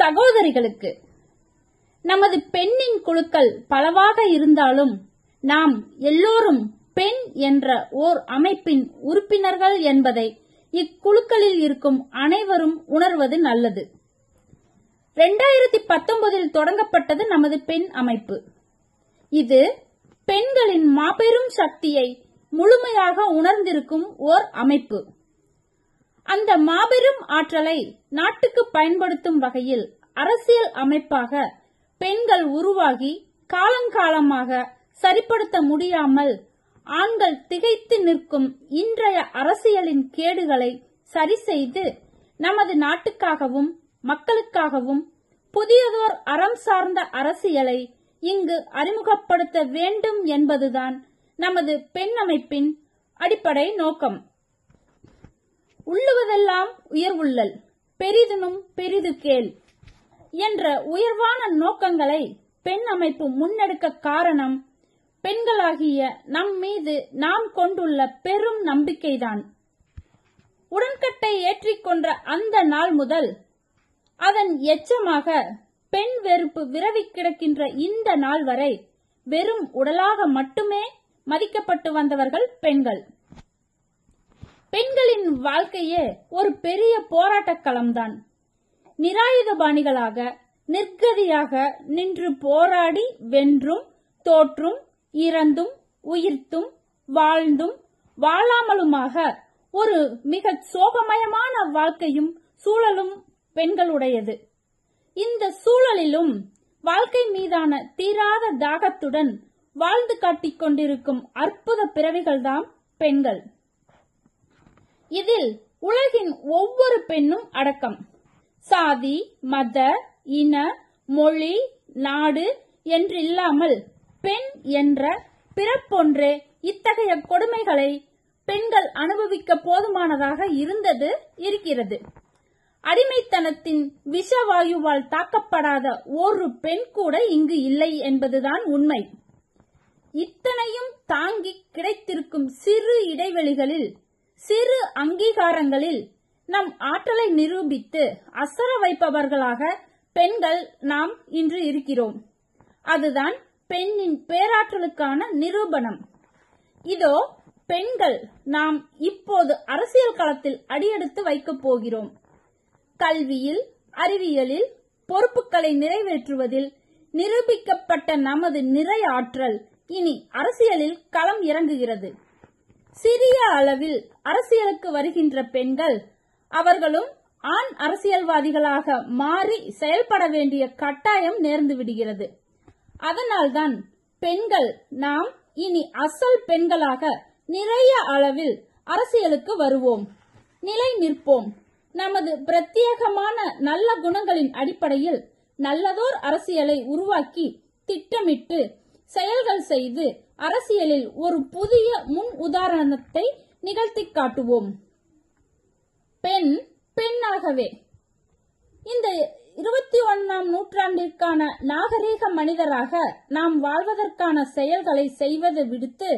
சகோதரிகளுக்கு. நமது பெண்ணின் குழுக்கள் பலவாக இருந்தாலும் நாம் எல்லோரும் பெண் என்ற ஓர் அமைப்பின் உறுப்பினர்கள் என்பதை இக்குழுக்களில் இருக்கும் அனைவரும் உணர்வது நல்லது. ரெண்டாயிரத்தி பத்தொன்பதில் தொடங்கப்பட்டது நமது பெண் அமைப்பு. இது பெண்களின் மாபெரும் சக்தியை முழுமையாக உணர்ந்திருக்கும் ஓர் அமைப்பு. அந்த மாபெரும் ஆற்றலை நாட்டுக்கு பயன்படுத்தும் வகையில் அரசியல் அமைப்பாக பெண்கள் உருவாகி காலங்காலமாக சரிப்படுத்த முடியாமல் ஆண்கள் திகைத்து நிற்கும் இன்றைய அரசியலின் கேடுகளை சரி செய்து நமது நாட்டுக்காகவும் மக்களுக்காகவும் புதியதோர் அறம் சார்ந்த அரசியலை இங்கு அறிமுகப்படுத்த வேண்டும் என்பதுதான் நமது பெண் அமைப்பின் அடிப்படை நோக்கம். உள்ளுவதெல்லாம் உயர்வுள்ளல் பெரிதினும் பெரிது கேள் என்ற உயர்வான நோக்கங்களை பெண் அமைப்பு முன்னெடுக்க காரணம் பெண்களாகிய நம் மீது நாம் கொண்டுள்ள பெரும் நம்பிக்கைதான். உடன்கட்டை ஏற்றிக்கொண்ட அந்த நாள் முதல் அதன் எச்சமாக பெண் வெறுப்பு விரவி கிடக்கின்ற இந்த நாள் வரை வெறும் உடலாக மட்டுமே மதிக்கப்பட்டு வந்தவர்கள் பெண்கள். பெண்களின் வாழ்க்கையே ஒரு பெரிய போராட்டக் களம்தான். நிராயுதபாணிகளாக நிர்கதியாக நின்று போராடி வென்றும் தோற்றும் இறந்தும் உயிர்த்தும் வாழ்ந்தும் வாழாமலுமாக ஒரு மிக சோகமயமான வாழ்க்கையும் சூழலும் பெண்களுடையது. இந்த சூழலிலும் வாழ்க்கை மீதான தீராத தாகத்துடன் வாழ்ந்து காட்டிக் கொண்டிருக்கும் அற்புத பிறவிகள்தான் பெண்கள். இதில் உலகின் ஒவ்வொரு பெண்ணும் அடக்கம். சாதி மத இன மொழி நாடு என்றில்லாமல் பெண் என்ற பிறப்பொன்றே இத்தகைய கொடுமைகளை பெண்கள் அனுபவிக்க போதுமானதாக இருந்தது இருக்கிறது. அடிமைத்தனத்தின் விஷவாயுவால் தாக்கப்படாத ஒரு பெண் கூட இங்கு இல்லை என்பதுதான் உண்மை. இத்தனையும் தாங்கி கிடைத்திருக்கும் சிறு இடைவெளிகளில் சிறு அங்கீகாரங்களில் நம் ஆற்றலை நிரூபித்து அசர வைப்பவர்களாக பெண்கள் நாம் இன்று இருக்கிறோம். அதுதான் பெண்ணின் பேராற்றலுக்கான நிரூபணம். இதோ பெண்கள் நாம் இப்போது அரசியல் களத்தில் அடியெடுத்து வைக்கப் போகிறோம். கல்வியில் அறிவியலில் பொறுப்புகளை நிறைவேற்றுவதில் நிரூபிக்கப்பட்ட நமது நிறை ஆற்றல் இனி அரசியலில் களம் இறங்குகிறது. சிறிய அளவில் அரசியலுக்கு வருகின்ற பெண்கள் அவர்களும் ஆண் அரசியல்வாதிகளாக மாறி செயல்பட வேண்டிய கட்டாயம் நேர்ந்து விடுகிறது. அதனால்தான் பெண்கள் நாம் இனி அசல் பெண்களாக நிறைய அளவில் அரசியலுக்கு வருவோம். நிலை நிற்போம். நமது பிரத்யேகமான நல்ல குணங்களின் அடிப்படையில் நல்லதோர் அரசியலை உருவாக்கி திட்டமிட்டு செயல்கள் செய்து அரசியலில் ஒரு புதிய முன் உதாரணத்தை நிகழ்த்தி காட்டுவோம். பெண் பெண்ணாகவே. இந்த இருபத்தி ஒன்னாம் நூற்றாண்டிற்கான நாகரீக மனிதராக நாம் வாழ்வதற்கான செயல்களை செய்வதை விடுத்து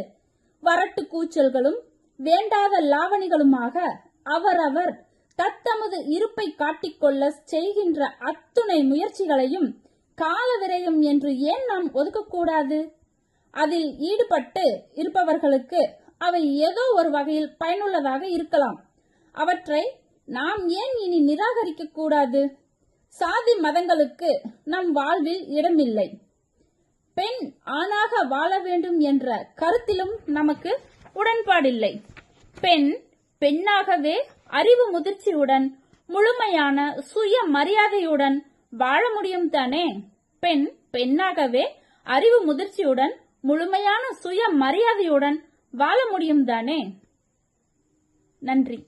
வரட்டு கூச்சல்களும் வேண்டாத லாவணிகளுமாக அவரவர் தத்தமது இருப்பை காட்டிக்கொள்ள செய்கின்ற அத்துணை முயற்சிகளையும் கால விரயம் என்று ஏன் நாம் ஒதுக்கக்கூடாது? அதில் ஈடுபட்டு இருப்பவர்களுக்கு அவை ஏதோ ஒரு வகையில் பயனுள்ளதாக இருக்கலாம். அவற்றை நாம் ஏன் இனி நிராகரிக்க கூடாது சாதி மதங்களுக்கு நம் வாழ்வில் இடமில்லை. பெண் ஆணாக வாழ வேண்டும் என்ற கருத்திலும் நமக்கு உடன்பாடில்லை. பெண் பெண்ணாகவே அறிவு முதிர்ச்சியுடன் முழுமையான சுய மரியாதையுடன் வாழ முடியும் தானே? பெண் பெண்ணாகவே அறிவு முதிர்ச்சியுடன் முழுமையான சுய மரியாதையுடன் வாழ முடியும் தானே? நன்றி.